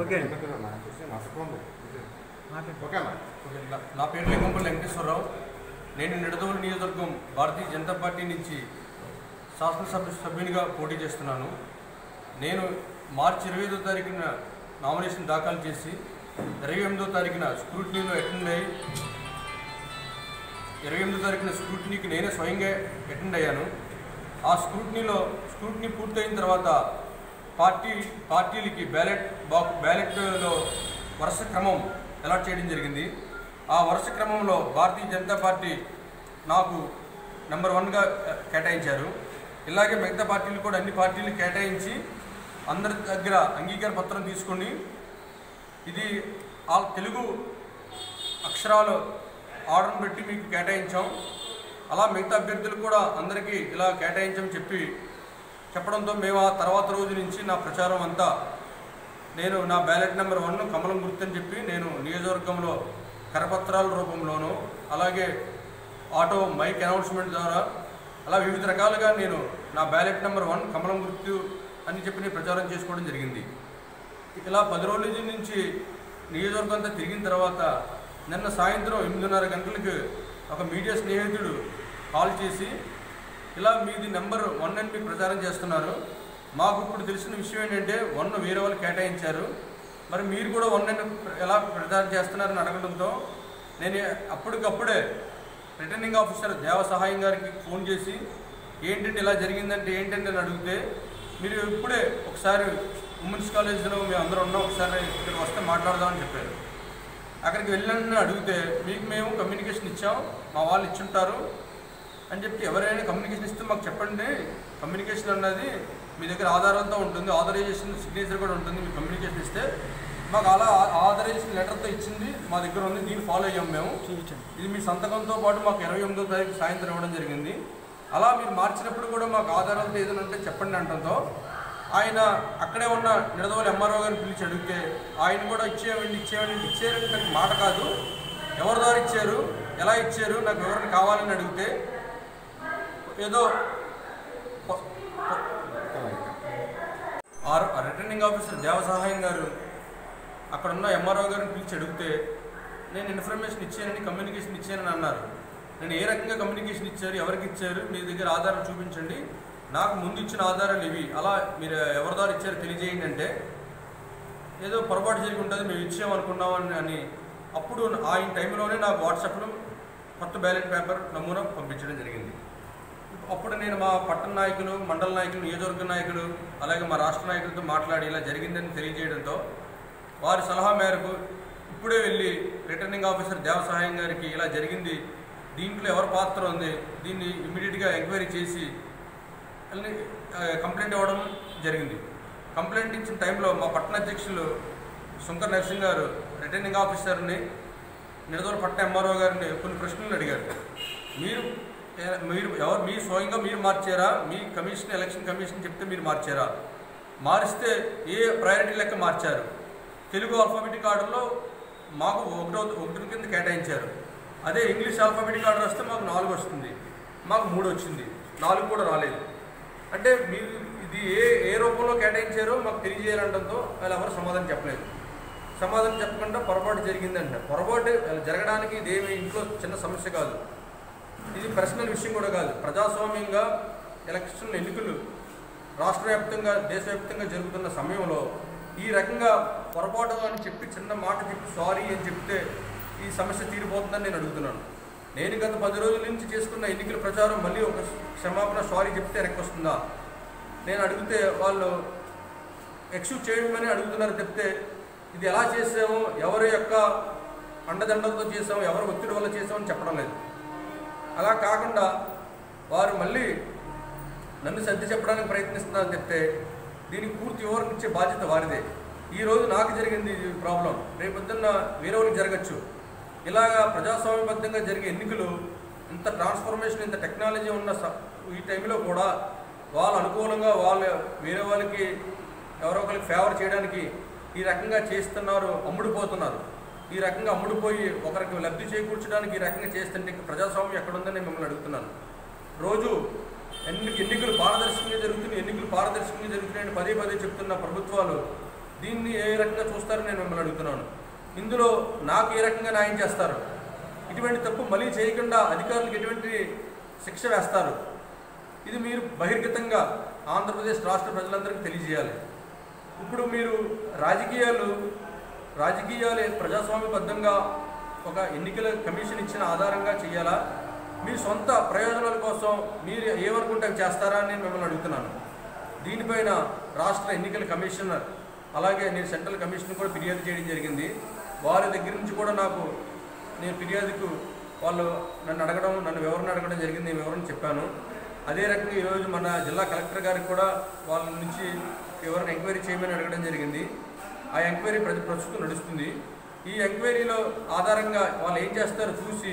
Okay. ఓకేనా okay, నా- నా పేరు లింగంపల్లి వెంకటేశ్వరరావు. నేను నిడదవోలు నియోజకవర్గం భారతీయ జనతా పార్టీ నుంచి శాసనసభ సభ్యునిగా పోటీ చేస్తున్నాను. నేను మార్చి ఇరవై ఐదో తారీఖున నామినేషన్ దాఖలు చేసి ఇరవై ఎనిమిదో తారీఖున స్క్రూటినీలో అటెండ్ అయ్యి ఇరవై ఎనిమిదో తారీఖున స్క్రూటినీకి నేనే స్వయంగా అటెండ్ అయ్యాను. ఆ స్క్రూటినీలో స్క్రూటినీ పూర్తయిన తర్వాత పార్టీ పార్టీలకి బ్యాలెట్ బాక్ బ్యాలెట్లో వరుస క్రమం అలాట్ చేయడం జరిగింది. ఆ వరుస క్రమంలో భారతీయ జనతా పార్టీ నాకు నెంబర్ వన్గా కేటాయించారు. ఇలాగే మిగతా పార్టీలు కూడా అన్ని పార్టీలు కేటాయించి అందరి దగ్గర అంగీకార పత్రం తీసుకొని ఇది ఆ తెలుగు అక్షరాలు ఆర్డర్ పెట్టి మీకు కేటాయించాం. అలా మిగతా అభ్యర్థులు కూడా అందరికీ ఇలా కేటాయించమని చెప్పి చెప్పడంతో మేము ఆ తర్వాత రోజు నుంచి నా ప్రచారం అంతా నేను నా బ్యాలెట్ నెంబర్ వన్ కమలం గుర్తని చెప్పి నేను నియోజకవర్గంలో కరపత్రాల రూపంలోనూ అలాగే ఆటో మైక్ అనౌన్స్మెంట్ ద్వారా అలా వివిధ రకాలుగా నేను నా బ్యాలెట్ నెంబర్ వన్ కమలం గుర్తు అని చెప్పి నేను ప్రచారం చేసుకోవడం జరిగింది. ఇలా పది రోజుల నుంచి నియోజకవర్గం అంతా తిరిగిన తర్వాత నిన్న సాయంత్రం ఎనిమిదిన్నర గంటలకు ఒక మీడియా స్నేహితుడు కాల్ చేసి ఇలా మీది నెంబర్ వన్ అని మీకు ప్రచారం చేస్తున్నారు. మాకు ఇప్పుడు తెలిసిన విషయం ఏంటంటే వన్ వేరే వాళ్ళు కేటాయించారు. మరి మీరు కూడా వన్ అని ఎలా ప్రచారం చేస్తున్నారని అడగడంతో నేను అప్పటికప్పుడే రిటర్నింగ్ ఆఫీసర్ దేవ సహాయం గారికి ఫోన్ చేసి ఏంటంటే ఇలా జరిగిందంటే ఏంటంటే అని అడిగితే మీరు ఇప్పుడే ఒకసారి ఉమెన్స్ కాలేజీలో మేము అందరం ఉన్నాం ఒకసారి ఇక్కడికి వస్తే మాట్లాడదామని చెప్పారు. అక్కడికి వెళ్ళిన అడిగితే మీకు మేము కమ్యూనికేషన్ ఇచ్చాం మా వాళ్ళు ఇచ్చుంటారు. అని చెప్పి ఎవరైనా కమ్యూనికేషన్ ఇస్తే మాకు చెప్పండి. కమ్యూనికేషన్ అన్నది మీ దగ్గర ఆధారంతో ఉంటుంది. ఆథరైజేషన్ సిగ్నేచర్ కూడా ఉంటుంది. మీకు కమ్యూనికేషన్ ఇస్తే మాకు అలా ఆథరైజేషన్ లెటర్తో ఇచ్చింది. మా దగ్గర ఉంది. దీన్ని ఫాలో అయ్యాం మేము. ఇది మీ సంతకంతో పాటు మాకు ఇరవై ఎనిమిదో తారీఖు సాయంత్రం ఇవ్వడం జరిగింది. అలా మీరు మార్చినప్పుడు కూడా మాకు ఆధారాలతో ఏదైనా ఉంటే చెప్పండి అంటంతో ఆయన అక్కడే ఉన్న నిడదవోలు ఎంఆర్ఓ గారిని పిలిచి అడిగితే ఆయన కూడా ఇచ్చేయండి ఇచ్చేయండి ఇచ్చారని నాకు మాట కాదు. ఎవరి ద్వారా ఇచ్చారు? ఎలా ఇచ్చారు? నాకు ఎవరిని కావాలని అడిగితే ఏదో ఆర్- ఆ రిటర్నింగ్ ఆఫీసర్ దేవ సహాయం గారు అక్కడ ఉన్న ఎంఆర్ఓ గారిని పిలిచి అడిగితే నేను ఇన్ఫర్మేషన్ ఇచ్చానని కమ్యూనికేషన్ ఇచ్చానని అన్నారు. నేను ఏ రకంగా కమ్యూనికేషన్ ఇచ్చారు ఎవరికి ఇచ్చారు మీ దగ్గర ఆధారం చూపించండి. నాకు ముందు ఇచ్చిన ఆధారాలు ఇవి. అలా మీరు ఎవరి ద్వారా ఇచ్చారో తెలియజేయండి అంటే ఏదో పొరపాటు జరిగి ఉంటుంది మేము ఇచ్చామనుకున్నామని అని. అప్పుడు ఆ టైంలోనే నాకు వాట్సాప్లో కొత్త బ్యాలెట్ పేపర్ నమూనా పంపించడం జరిగింది. అప్పుడు నేను మా పట్టణ నాయకులు మండల నాయకులు నియోజకవర్గ నాయకులు అలాగే మా రాష్ట్ర నాయకులతో మాట్లాడి ఇలా జరిగిందని తెలియజేయడంతో వారి సలహా మేరకు ఇప్పుడే వెళ్ళి రిటర్నింగ్ ఆఫీసర్ దేవ సహాయం గారికి ఇలా జరిగింది. దీంట్లో ఎవరి పాత్ర ఉంది? దీన్ని ఇమీడియట్గా ఎంక్వైరీ చేసి కంప్లైంట్ ఇవ్వడం జరిగింది. కంప్లైంట్ ఇచ్చిన టైంలో మా పట్టణ అధ్యక్షులు శంకర్ నరసింగ్ గారు రిటర్నింగ్ ఆఫీసర్ని నిడదోల పట్టణ ఎంఆర్ఓ గారిని కొన్ని ప్రశ్నలు అడిగారు. మీరు మీరు ఎవరు మీ స్వయంగా మీరు మార్చారా? మీ కమిషన్ ఎలక్షన్ కమిషన్ చెప్తే మీరు మార్చారా? మారిస్తే ఏ ప్రయారిటీ లెక్క మార్చారు? తెలుగు ఆల్ఫాబెటిక్ ఆర్డర్లో మాకు ఒకటో ఒకటి కింద కేటాయించారు. అదే ఇంగ్లీష్ ఆల్ఫాబెటిక్ ఆర్డర్ వస్తే మాకు నాలుగు వస్తుంది. మాకు మూడు వచ్చింది. నాలుగు కూడా రాలేదు. అంటే మీరు ఇది ఏ ఏ రూపంలో కేటాయించారో మాకు తెలియజేయాలంటంతో వాళ్ళు ఎవరు సమాధానం చెప్పలేదు. సమాధానం చెప్పకుండా పొరపాటు జరిగిందంట. పొరపాటు జరగడానికి ఇదేమి ఇంట్లో చిన్న సమస్య కాదు. ఇది పర్సనల్ విషయం కూడా కాదు. ప్రజాస్వామ్యంగా ఎలక్షన్ ఎన్నికలు రాష్ట్ర వ్యాప్తంగా దేశవ్యాప్తంగా జరుగుతున్న సమయంలో ఈ రకంగా పొరపాటు అని చెప్పి చిన్న మాట చెప్పి సారీ అని చెప్తే ఈ సమస్య తీరిపోతుందని నేను అడుగుతున్నాను. నేను గత పది రోజుల నుంచి చేసుకున్న ఎన్నికల ప్రచారం మళ్ళీ ఒక క్షమాపణ సారీ చెప్తే వెనక్కి వస్తుందా? నేను అడిగితే వాళ్ళు ఎక్స్క్యూజ్ చేయమని అడుగుతున్నారు చెప్తే ఇది ఎలా చేసామో ఎవరి యొక్క అండదండలతో చేసాము ఎవరి ఒత్తిడి వల్ల చేసామని చెప్పడం లేదు. అలా కాకుండా వారు మళ్ళీ నన్ను సర్ది చెప్పడానికి ప్రయత్నిస్తున్నారని చెప్తే దీనికి పూర్తి వివరణ ఇచ్చే బాధ్యత వారిదే. ఈరోజు నాకు జరిగింది ప్రాబ్లం. రేపొద్దున్న వేరే వాళ్ళకి జరగచ్చు. ఇలాగా ప్రజాస్వామ్యబద్ధంగా జరిగే ఎన్నికలు ఇంత ట్రాన్స్ఫర్మేషన్ ఇంత టెక్నాలజీ ఉన్న ఈ టైంలో కూడా వాళ్ళు అనుకూలంగా వాళ్ళు వేరే వాళ్ళకి ఎవరో ఒకరికి ఫేవర్ చేయడానికి ఈ రకంగా చేస్తున్నారు అమ్ముడుపోతున్నారు. ఈ రకంగా అమ్ముడుపోయి ఒకరికి లబ్ధి చేకూర్చడానికి ఈ రకంగా చేస్తుంటే ప్రజాస్వామ్యం ఎక్కడుందని నేను మిమ్మల్ని అడుగుతున్నాను. రోజు ఎన్ని ఎన్నికలు పారదర్శకంగా జరుగుతున్నాయి ఎన్నికలు పారదర్శకంగా జరుగుతున్నాయని పదే పదే చెప్తున్న ప్రభుత్వాలు దీన్ని ఏ రకంగా చూస్తారని నేను మిమ్మల్ని అడుగుతున్నాను. ఇందులో నాకు ఏ రకంగా న్యాయం చేస్తారు? ఇటువంటి తప్పు మళ్ళీ చేయకుండా అధికారులకు ఎటువంటి శిక్ష వేస్తారు? ఇది మీరు బహిర్గతంగా ఆంధ్రప్రదేశ్ రాష్ట్ర ప్రజలందరికీ తెలియజేయాలి. ఇప్పుడు మీరు రాజకీయాలు రాజకీయాలు ప్రజాస్వామ్యబద్ధంగా ఒక ఎన్నికల కమిషన్ ఇచ్చిన ఆధారంగా చేయాలా? మీ సొంత ప్రయోజనాల కోసం మీరు ఏమనుకుంటే చేస్తారా అని నేను మిమ్మల్ని అడుగుతున్నాను. దీనిపైన రాష్ట్ర ఎన్నికల కమిషనర్ అలాగే నేను సెంట్రల్ కమిషన్ కూడా ఫిర్యాదు చేయడం జరిగింది. వారి దగ్గర నుంచి కూడా నాకు నేను ఫిర్యాదుకు వాళ్ళు నన్ను అడగడం నన్ను వివరణ అడగడం జరిగింది నేను వివరణ చెప్పాను. అదే రకంగా ఈరోజు మన జిల్లా కలెక్టర్ గారికి కూడా వాళ్ళ నుంచి వివరణ ఎంక్వైరీ చేయమని అడగడం జరిగింది. ఆ ఎంక్వైరీ ప్రతి ప్రస్తుతం నడుస్తుంది. ఈ ఎంక్వైరీలో ఆధారంగా వాళ్ళు ఏం చేస్తారో చూసి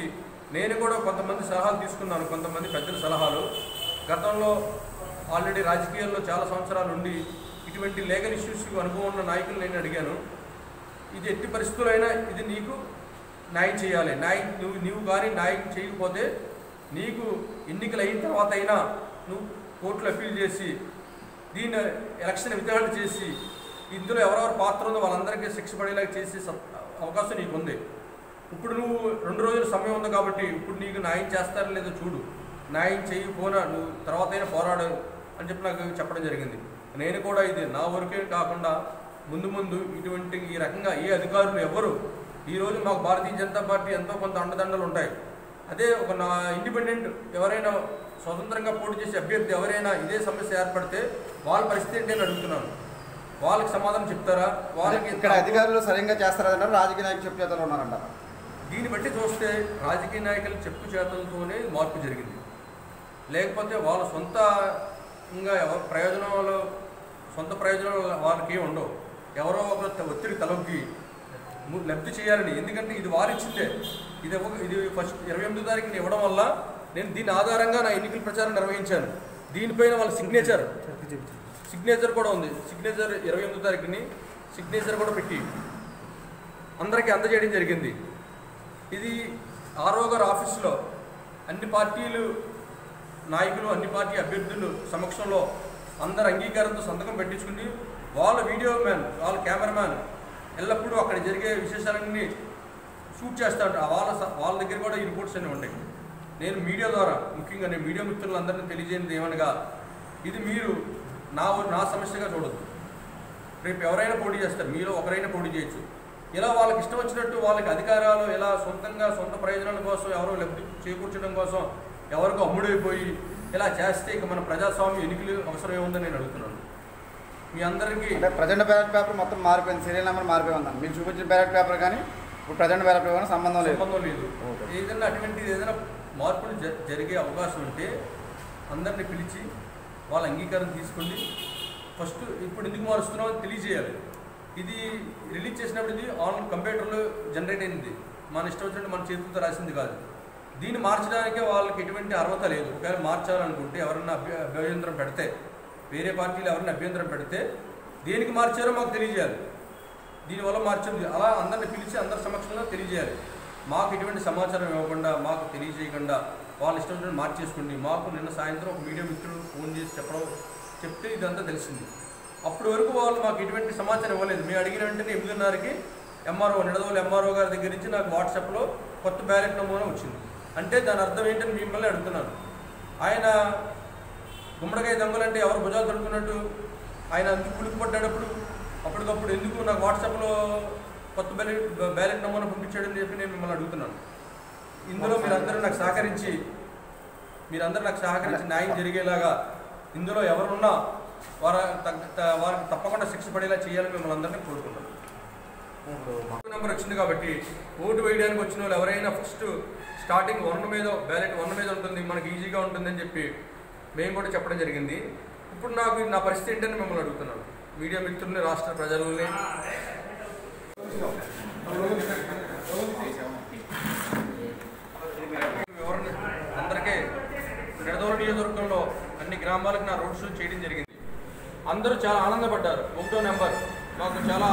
నేను కూడా కొంతమంది సలహాలు తీసుకున్నాను కొంతమంది పెద్దల సలహాలు. గతంలో ఆల్రెడీ రాజకీయాల్లో చాలా సంవత్సరాలు ఉండి ఇటువంటి లీగల్ ఇష్యూస్కి అనుభవం ఉన్న నాయకులు నేను అడిగాను. ఇది ఎట్టి పరిస్థితులైనా ఇది నీకు న్యాయం చేయాలి. న్యాయం నువ్వు నీవు కానీ న్యాయం చేయకపోతే నీకు ఎన్నికలు అయిన తర్వాత అయినా నువ్వు కోర్టులో అప్పీల్ చేసి దీన్ని ఎలక్షన్ విచారణ చేసి ఇందులో ఎవరెవరు పాత్ర ఉందో వాళ్ళందరికీ శిక్ష పడేలాగా చేసే అవకాశం నీకు ఉంది ఇప్పుడు నువ్వు రెండు రోజుల సమయం ఉంది కాబట్టి ఇప్పుడు నీకు న్యాయం చేస్తారో లేదో చూడు. న్యాయం చేయకపోనా నువ్వు తర్వాత అయినా పోరాడు అని చెప్పి నాకు చెప్పడం జరిగింది. నేను కూడా ఇది నా వరకే కాకుండా ముందు ముందు ఇటువంటి ఈ రకంగా ఏ అధికారులు ఎవరు? ఈరోజు మాకు భారతీయ జనతా పార్టీ ఎంతో కొంత అండదండలు ఉంటాయి. అదే ఒక నా ఇండిపెండెంట్ ఎవరైనా స్వతంత్రంగా పోటీ చేసే అభ్యర్థి ఎవరైనా ఇదే సమస్య ఏర్పడితే వాళ్ళ పరిస్థితి ఏంటి అని అడుగుతున్నాను. వాళ్ళకి సమాధానం చెప్తారా? వాళ్ళకి ఇక్కడ అధికారులు సరిగ్గా చేస్తారంటారు రాజకీయ నాయకులు చెప్పు చేతలు ఉన్నారంటారు దీన్ని బట్టి చూస్తే రాజకీయ నాయకులు చెప్పు చేతలతోనే మార్పు జరిగింది. లేకపోతే వాళ్ళ సొంతంగా ఎవరు ప్రయోజనాలు సొంత ప్రయోజనాలు వాళ్ళకి ఏమి ఉండవు. ఎవరో ఒకరు ఒత్తిడి తలొగ్గి లబ్ధి చేయాలని. ఎందుకంటే ఇది వారు ఇచ్చిందే. ఇది ఒక- ఇది ఫస్ట్ ఇరవై ఎనిమిదో తారీఖున ఇవ్వడం వల్ల నేను దీని ఆధారంగా నా ఎన్నికల ప్రచారం నిర్వహించాను. దీనిపైన వాళ్ళ సిగ్నేచర్ సిగ్నేచర్ కూడా ఉంది. సిగ్నేచర్ ఇరవై ఎనిమిదో తారీఖుని సిగ్నేచర్ కూడా పెట్టి అందరికీ అందజేయడం జరిగింది. ఇది ఆరో గారు ఆఫీస్లో అన్ని పార్టీలు నాయకులు అన్ని పార్టీ అభ్యర్థులు సమక్షంలో అందరు అంగీకారంతో సంతకం పెట్టించుకుని వాళ్ళ వీడియో మ్యాన్ వాళ్ళ కెమెరామ్యాన్ ఎల్లప్పుడూ అక్కడ జరిగే విశేషాలన్నీ షూట్ చేస్తాడు వాళ్ళ వాళ్ళ దగ్గర కూడా ఈ రిపోర్ట్స్ అన్నీ ఉంటాయి. నేను మీడియా ద్వారా ముఖ్యంగా నేను మీడియా మిత్రులందరినీ తెలియజేయండి ఏమనగా ఇది మీరు నా నా సమస్యగా చూడొద్దు. రేపు ఎవరైనా పోటీ చేస్తారు మీలో ఒకరైనా పోటీ చేయొచ్చు. ఇలా వాళ్ళకి ఇష్టం వచ్చినట్టు వాళ్ళకి అధికారాలు ఇలా సొంతంగా సొంత ప్రయోజనాల కోసం ఎవరో లబ్ధి చేకూర్చడం కోసం ఎవరికో అమ్ముడైపోయి ఇలా చేస్తే ఇక మన ప్రజాస్వామ్య ఎన్నికలు అవసరం ఏముందని నేను అడుగుతున్నాను. మీ అందరికీ అంటే ప్రజెంట్ బ్యాలెట్ పేపర్ మొత్తం మారిపోయింది సీరియల్ నెంబర్ మారిపోయి ఉందండి. మీరు చూపించిన బ్యాలెట్ పేపర్ కానీ ఇప్పుడు ప్రజెంట్ బ్యాలెట్ పేపర్ సంబంధం లేదు. సంబంధం లేదు. ఏదైనా అటువంటి ఏదైనా మార్పులు జరిగే అవకాశం ఉంటే అందరిని పిలిచి వాళ్ళ అంగీకారం తీసుకోండి. ఫస్ట్ ఇప్పుడు ఎందుకు మారుస్తున్నామో అని తెలియజేయాలి. ఇది రిలీజ్ చేసినప్పుడు ఇది ఆన్లైన్ కంప్యూటర్లో జనరేట్ అయింది. మన ఇష్టం వచ్చినట్టు మన చేతులతో రాసింది కాదు. దీన్ని మార్చడానికే వాళ్ళకి ఎటువంటి అర్హత లేదు. ఒకవేళ మార్చాలనుకుంటే ఎవరన్నా అభ్య అభ్యంతరం పెడితే వేరే పార్టీలు ఎవరైనా అభ్యంతరం పెడితే దేనికి మార్చారో మాకు తెలియజేయాలి. దీనివల్ల మార్చింది అలా అందరిని పిలిచి అందరి సమక్షంలో తెలియజేయాలి. మాకు ఎటువంటి సమాచారం ఇవ్వకుండా మాకు తెలియజేయకుండా వాళ్ళ ఇష్టం వచ్చినట్టు మార్చేసుకోండి. మాకు నిన్న సాయంత్రం ఒక మీడియా మిత్రుడు ఫోన్ చేసి చెప్పడం చెప్తే ఇదంతా తెలిసింది. అప్పటి వరకు వాళ్ళు మాకు ఎటువంటి సమాచారం ఇవ్వలేదు. మేము అడిగిన వెంటనే ఎనిమిదిన్నరకి ఎంఆర్ఓ నిడదవోలు ఎంఆర్ఓ గారి దగ్గర నుంచి నాకు వాట్సాప్లో కొత్త బ్యాలెట్ నమూనా వచ్చింది. అంటే దాని అర్థం ఏంటని మిమ్మల్ని అడుగుతున్నాను. ఆయన గుమ్మడికాయ దొంగలంటే ఎవరు భుజాలు తడుకున్నట్టు ఆయన అందుకు ఉలికిపడ్డాడప్పుడు అప్పటికప్పుడు ఎందుకు నాకు వాట్సాప్లో కొత్త బ్యాలెట్ బ్యాలెట్ నమూనా పంపించాడని చెప్పి నేను మిమ్మల్ని అడుగుతున్నాను. ఇందులో మీరందరూ నాకు సహకరించి మీరందరూ నాకు సహకరించి న్యాయం జరిగేలాగా ఇందులో ఎవరున్నా వారు వారికి తప్పకుండా శిక్ష పడేలా చేయాలని మిమ్మల్ని అందరినీ కోరుకుంటున్నాను నెంబర్ వచ్చింది కాబట్టి ఓటు వేయడానికి వచ్చిన వాళ్ళు ఎవరైనా ఫస్ట్ స్టార్టింగ్ వన్ మీద బ్యాలెట్ వన్ మీద ఉంటుంది మనకి ఈజీగా ఉంటుందని చెప్పి మేము కూడా చెప్పడం జరిగింది. ఇప్పుడు నాకు నా పరిస్థితి ఏంటని మిమ్మల్ని అడుగుతున్నాను. మీడియా మిత్రుల్ని రాష్ట్ర ప్రజలని వివరణ అందరికీ నిడదోలు నియోజకవర్గంలో అన్ని గ్రామాలకు నా రోడ్ షో చేయడం జరిగింది. అందరూ చాలా ఆనందపడ్డారు. ఒకటో నెంబర్. మాకు చాలా